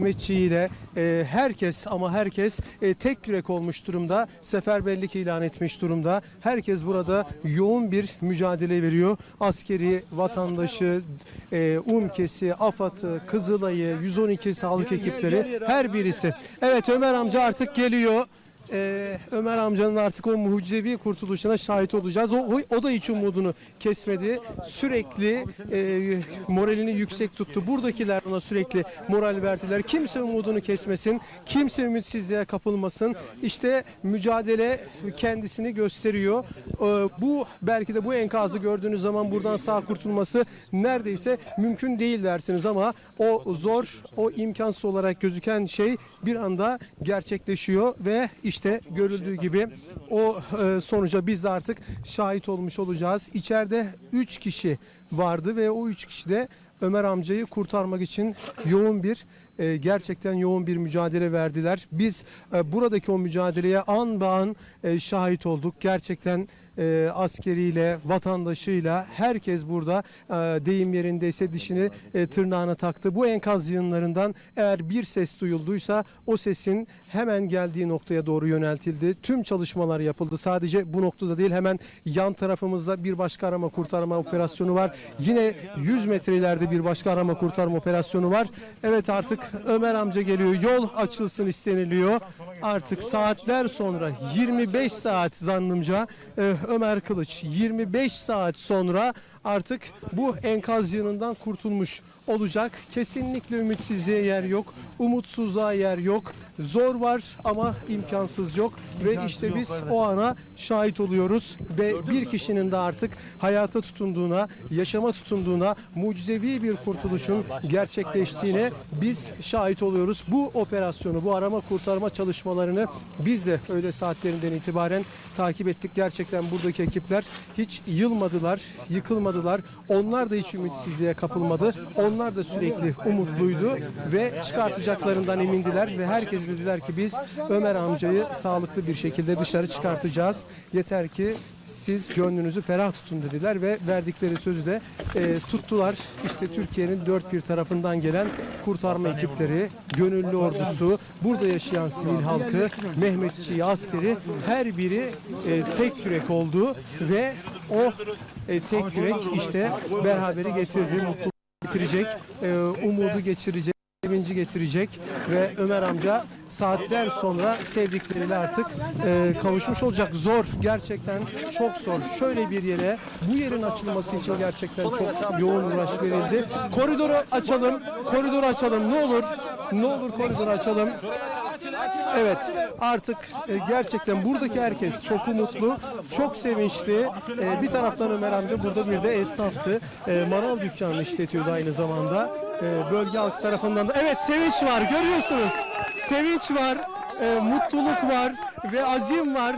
Mehmetçiğiyle e, herkes ama herkes e, tek yürek olmuş durumda. Seferberlik ilan etmiş durumda. Herkes burada yoğun bir mücadele veriyor. Askeri, vatandaşı, e, UMKES'i, AFAD'ı, Kızılay'ı, 112 sağlık ekipleri her birisi. Evet Ömer amca artık geliyor. Ee, Ömer amcanın artık o mucizevi kurtuluşuna şahit olacağız. O, o, o da hiç umudunu kesmedi. Sürekli e, moralini yüksek tuttu. Buradakiler ona sürekli moral verdiler. Kimse umudunu kesmesin. Kimse ümitsizliğe kapılmasın. İşte mücadele kendisini gösteriyor. Ee, bu belki de bu enkazı gördüğünüz zaman buradan sağ kurtulması neredeyse mümkün değil dersiniz ama o zor, o imkansız olarak gözüken şey bir anda gerçekleşiyor ve işte görüldüğü gibi o e, sonuca biz de artık şahit olmuş olacağız. İçeride 3 kişi vardı ve o 3 kişi de Ömer amcayı kurtarmak için yoğun bir e, gerçekten yoğun bir mücadele verdiler. Biz e, buradaki o mücadeleye an be an e, şahit olduk. Gerçekten e, askeriyle, vatandaşıyla herkes burada e, deyim yerindeyse dişini e, tırnağına taktı. Bu enkaz yığınlarından eğer bir ses duyulduysa o sesin hemen geldiği noktaya doğru yöneltildi. Tüm çalışmalar yapıldı. Sadece bu noktada değil hemen yan tarafımızda bir başka arama kurtarma operasyonu var. Yine 100 metre bir başka arama kurtarma operasyonu var. Evet artık Ömer amca geliyor. Yol açılsın isteniliyor. Artık saatler sonra 25 saat zannımca e, Ömer Kılıç 25 saat sonra artık bu enkaz yığınından kurtulmuş olacak. Kesinlikle ümitsizliğe yer yok. Umutsuzluğa yer yok. Zor var ama imkansız yok ve işte biz o ana şahit oluyoruz ve bir kişinin de artık hayata tutunduğuna, yaşama tutunduğuna, mucizevi bir kurtuluşun gerçekleştiğine biz şahit oluyoruz. Bu operasyonu, bu arama kurtarma çalışmalarını biz de öğle saatlerinden itibaren takip ettik. Gerçekten buradaki ekipler hiç yılmadılar, yıkılmadılar. Onlar da hiç ümitsizliğe kapılmadı. Onlar da sürekli umutluydu ve çıkartacaklarından emindiler ve herkes dediler ki biz Ömer amcayı sağlıklı bir şekilde dışarı çıkartacağız. Yeter ki siz gönlünüzü ferah tutun dediler ve verdikleri sözü de e, tuttular. İşte Türkiye'nin dört bir tarafından gelen kurtarma ekipleri, gönüllü ordusu, burada yaşayan sivil halkı, Mehmetçi, askeri her biri e, tek yürek oldu ve o e, tek yürek işte beraberi getirdi, mutluluk getirecek, e, umudu geçirecek sevinci getirecek ve Ömer amca saatler sonra sevdikleriyle artık e, kavuşmuş olacak. Zor, gerçekten çok zor. Şöyle bir yere, bu yerin açılması için gerçekten çok yoğun uğraş verildi. Koridoru açalım, koridoru açalım. Ne olur, ne olur koridoru açalım. Evet artık e, gerçekten buradaki herkes çok umutlu, çok sevinçli. E, bir taraftan Ömer amca burada bir de esnaftı. E, manav dükkanını işletiyordu aynı zamanda. E, bölge halkı tarafından da. Evet sevinç var görüyorsunuz. Sevinç var, mutluluk var ve azim var.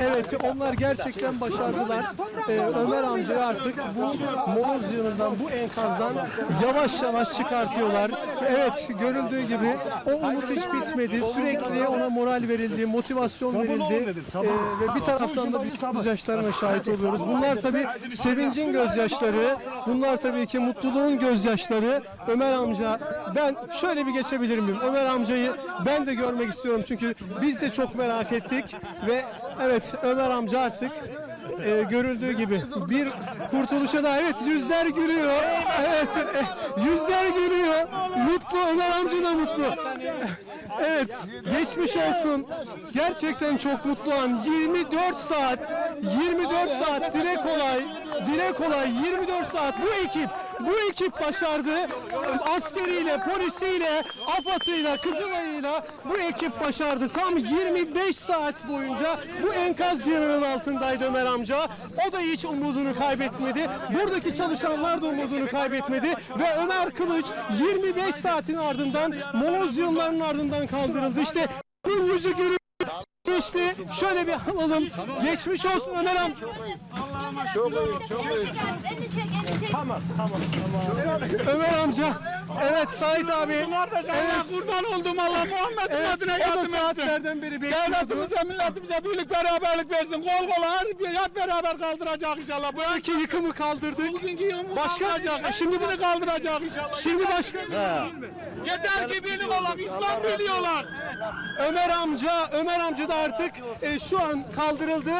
Evet onlar gerçekten başardılar. Ee, Ömer amcayı artık bu moloz yığınından, bu enkazdan yavaş yavaş çıkartıyorlar. Evet görüldüğü gibi o umut hiç bitmedi. Sürekli ona moral verildi, motivasyon verildi. Ee, ve bir taraftan da biz gözyaşlarına şahit oluyoruz. Bunlar tabii sevincin gözyaşları, bunlar tabii ki mutluluğun gözyaşları. Ömer amca ben şöyle bir geçebilir miyim? Ömer amcayı ben de görmek istiyorum çünkü biz de çok merak ettik ve evet Ömer amca artık e, görüldüğü gibi bir kurtuluşa da evet yüzler gülüyor. Evet e, yüzler gülüyor. Mutlu Ömer amca da mutlu. Evet geçmiş olsun. Gerçekten çok mutlu an. 24 saat 24 saat dile kolay dile kolay 24 saat bu ekip bu ekip başardı. Askeriyle, polisiyle, AFAD'ıyla, Kızılay'ıyla bu ekip başardı. Tam 25 saat boyunca bu enkaz yığınının altındaydı Ömer amca. O da hiç umudunu kaybetmedi. Buradaki çalışanlar da umudunu kaybetmedi. Ve Ömer Kılıç 25 saatin ardından moloz yığınlarının ardından kaldırıldı. İşte bir yüzü gülüyor. Sevinçli. Şöyle bir alalım. Geçmiş olsun Ömer amca. Çok iyi, çok iyi. Ömer amca Evet Sait abi. Allah kurban oldum Allah Muhammed'in Evet, adına yardım etsin. saatlerden beri bekliyordu. Devletimize, milletimize birlik beraberlik versin. Kol kola her hep beraber kaldıracak inşallah. Bu Buradaki yıkımı kaldırdık. bugünkü yığımı Başka- kaldıracak. Şimdi- Şimdi kaldıracak inşallah. Şimdi başka Yeter ki birlik olalım. İslam birliği olalım. Ömer amca, Ömer amca da artık e, şu an kaldırıldı.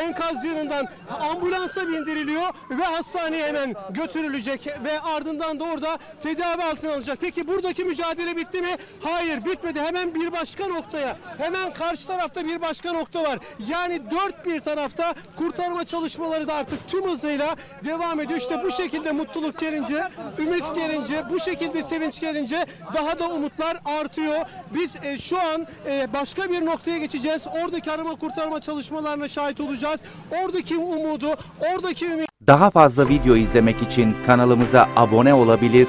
Enkaz yanından ambulansa bindiriliyor ve hastaneye hemen götürülecek ve ardından da orada tedavi altına alınacak. Peki buradaki mücadele bitti mi? Hayır bitmedi. Hemen bir başka noktaya, hemen karşı tarafta bir başka nokta var. Yani dört bir tarafta kurtarma çalışmaları da artık tüm hızıyla devam ediyor. İşte bu şekilde mutluluk gelince, ümit gelince, bu şekilde sevinç gelince daha da umutlar artıyor. Biz e, şu an e, başka bir noktaya geçeceğiz. Oradaki arama kurtarma çalışmalarına şahit olacağız. Oradaki umudu, oradaki ümit Daha fazla video izlemek için kanalımıza abone olabilir,